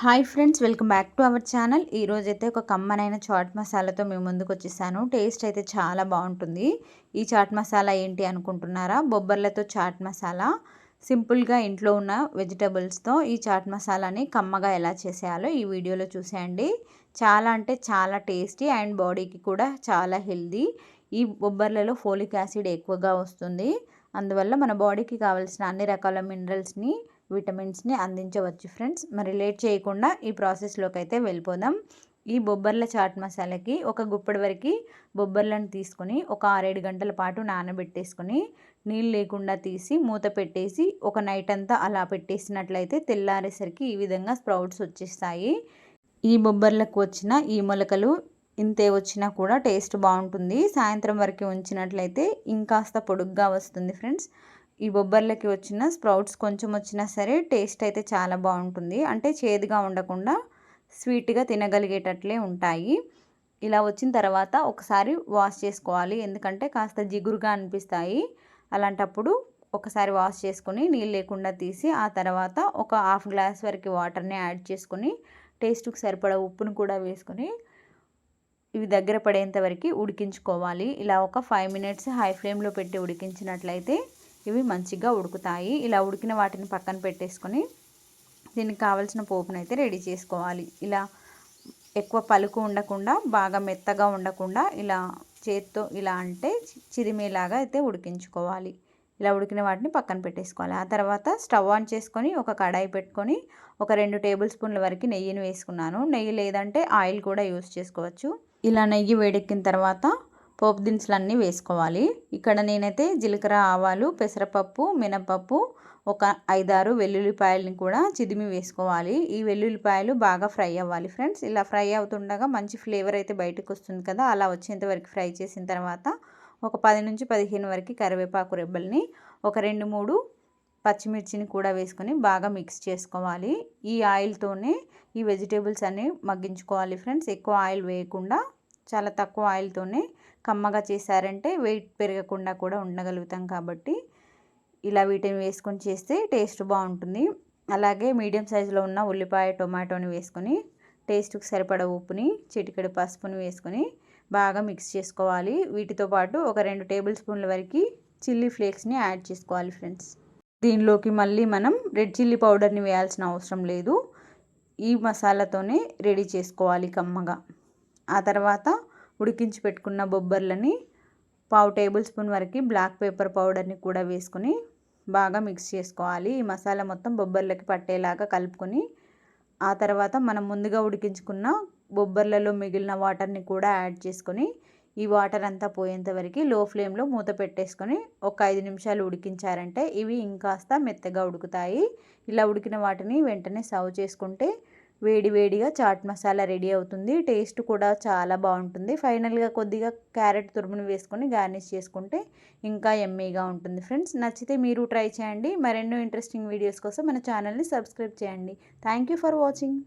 Hi friends welcome back to our channel. ఈరోజైతే అయితే ఒక కమ్మనైన చాట్ మసాలాతో మేము ముందుకు వచ్చేసాను. టేస్ట్ అయితే చాలా బాగుంటుంది. ఈ చాట్ మసాలా ఏంటి అనుకుంటున్నారా? బొబ్బర్లతో చాట్ మసాలా. సింపుల్గా ఇంట్లో ఉన్న వెజిటబుల్స్తో ఈ చాట్ మసాలాని కమ్మగా ఎలా చేసేయాలో ఈ వీడియోలో చూసేయండి. చాలా అంటే చాలా టేస్టీ అండ్ బాడీకి కూడా చాలా హెల్దీ. ఈ బొబ్బర్లలో ఫోలిక్ యాసిడ్ ఎక్కువగా వస్తుంది. అందువల్ల మన బాడీకి కావాల్సిన అన్ని రకాల మినరల్స్ని విటమిన్స్ని అందించవచ్చు ఫ్రెండ్స్. మరి లేట్ చేయకుండా ఈ ప్రాసెస్లోకి అయితే వెళ్ళిపోదాం. ఈ బొబ్బర్ల చాట్ మసాలాకి ఒక గుప్పటి వరకు బొబ్బర్లను తీసుకొని ఒక ఆరేడు గంటల పాటు నానబెట్టేసుకొని నీళ్ళు లేకుండా తీసి మూత పెట్టేసి ఒక నైట్ అంతా అలా పెట్టేసినట్లయితే తెల్లారేసరికి ఈ విధంగా స్ప్రౌట్స్ వచ్చేస్తాయి. ఈ బొబ్బర్లకు వచ్చిన ఈ మొలకలు ఇంతే వచ్చినా కూడా టేస్ట్ బాగుంటుంది. సాయంత్రం వరకు ఉంచినట్లయితే ఇంకాస్త పొడుగ్గా వస్తుంది ఫ్రెండ్స్. ఈ బొబ్బర్లకి వచ్చిన స్ప్రౌట్స్ కొంచెం వచ్చినా సరే టేస్ట్ అయితే చాలా బాగుంటుంది. అంటే చేదుగా ఉండకుండా స్వీట్గా తినగలిగేటట్లే ఉంటాయి. ఇలా వచ్చిన తర్వాత ఒకసారి వాష్ చేసుకోవాలి. ఎందుకంటే కాస్త జిగురుగా అనిపిస్తాయి. అలాంటప్పుడు ఒకసారి వాష్ చేసుకొని నీళ్ళు లేకుండా తీసి ఆ తర్వాత ఒక హాఫ్ గ్లాస్ వరకు వాటర్ని యాడ్ చేసుకొని టేస్ట్కి సరిపడా ఉప్పును కూడా వేసుకొని ఇవి దగ్గర పడేంత వరకు ఉడికించుకోవాలి. ఇలా ఒక ఫైవ్ మినిట్స్ హై ఫ్లేమ్లో పెట్టి ఉడికించినట్లయితే ఇవి మంచిగా ఉడుకుతాయి. ఇలా ఉడికిన వాటిని పక్కన పెట్టేసుకొని దీనికి కావలసిన పోపును అయితే రెడీ చేసుకోవాలి. ఇలా ఎక్కువ పలుకు ఉండకుండా బాగా మెత్తగా ఉండకుండా ఇలా చేత్తో ఇలా అంటే చిరిమేలాగా అయితే ఉడికించుకోవాలి. ఇలా ఉడికిన వాటిని పక్కన పెట్టేసుకోవాలి. ఆ తర్వాత స్టవ్ ఆన్ చేసుకొని ఒక కడాయి పెట్టుకొని ఒక రెండు టేబుల్ స్పూన్ల వరకు నెయ్యిని వేసుకున్నాను. నెయ్యి లేదంటే ఆయిల్ కూడా యూస్ చేసుకోవచ్చు. ఇలా నెయ్యి వేడెక్కిన తర్వాత పోపు దినుసులన్నీ వేసుకోవాలి. ఇక్కడ నేనైతే జీలకర్ర ఆవాలు పెసరపప్పు మినపప్పు ఒక ఐదారు వెల్లుల్లిపాయలని కూడా చిదిమి వేసుకోవాలి. ఈ వెల్లుల్లిపాయలు బాగా ఫ్రై అవ్వాలి ఫ్రెండ్స్. ఇలా ఫ్రై అవుతుండగా మంచి ఫ్లేవర్ అయితే బయటకు వస్తుంది కదా. అలా వచ్చేంత వరకు ఫ్రై చేసిన తర్వాత ఒక పది నుంచి పదిహేను వరకు కరివేపాకు రెబ్బల్ని ఒక రెండు మూడు పచ్చిమిర్చిని కూడా వేసుకొని బాగా మిక్స్ చేసుకోవాలి. ఈ ఆయిల్తోనే ఈ వెజిటేబుల్స్ అన్నీ మగ్గించుకోవాలి ఫ్రెండ్స్. ఎక్కువ ఆయిల్ వేయకుండా చాలా తక్కువ ఆయిల్తోనే కమ్మగా చేశారంటే వెయిట్ పెరగకుండా కూడా ఉండగలుగుతాం కాబట్టి ఇలా వీటిని వేసుకొని చేస్తే టేస్ట్ బాగుంటుంది. అలాగే మీడియం సైజులో ఉన్న ఉల్లిపాయ టొమాటోని వేసుకొని టేస్ట్కి సరిపడ ఉప్పుని చిటికెడు పసుపుని వేసుకొని బాగా మిక్స్ చేసుకోవాలి. వీటితో పాటు ఒక రెండు టేబుల్ స్పూన్ల వరకు చిల్లీ ఫ్లేక్స్ని యాడ్ చేసుకోవాలి ఫ్రెండ్స్ దీనిలోకి మళ్ళీ మనం రెడ్ చిల్లీ పౌడర్ని వేయాల్సిన అవసరం లేదు. ఈ మసాలాతోనే రెడీ చేసుకోవాలి కమ్మగా. ఆ తర్వాత ఉడికించి పెట్టుకున్న బొబ్బర్లని పావు టేబుల్ స్పూన్ వరకు బ్లాక్ పేపర్ పౌడర్ని కూడా వేసుకొని బాగా మిక్స్ చేసుకోవాలి. ఈ మసాలా మొత్తం బొబ్బర్లకి పట్టేలాగా కలుపుకొని ఆ తర్వాత మనం ముందుగా ఉడికించుకున్న బొబ్బర్లలో మిగిలిన వాటర్ని కూడా యాడ్ చేసుకొని ఈ వాటర్ అంతా పోయేంత వరకు లో ఫ్లేమ్లో మూత పెట్టేసుకొని ఒక ఐదు నిమిషాలు ఉడికించారంటే ఇవి ఇంకాస్త మెత్తగా ఉడుకుతాయి. ఇలా ఉడికిన వాటిని వెంటనే సర్వ్ చేసుకుంటే వేడి వేడిగా చాట్ మసాలా రెడీ అవుతుంది. టేస్ట్ కూడా చాలా బాగుంటుంది. ఫైనల్గా కొద్దిగా క్యారెట్ తురుమును వేసుకొని గార్నిష్ చేసుకుంటే ఇంకా ఎమ్మీగా ఉంటుంది ఫ్రెండ్స్. నచ్చితే మీరు ట్రై చేయండి. మరెన్నో ఇంట్రెస్టింగ్ వీడియోస్ కోసం మన ఛానల్ని సబ్స్క్రైబ్ చేయండి. Thank for watching.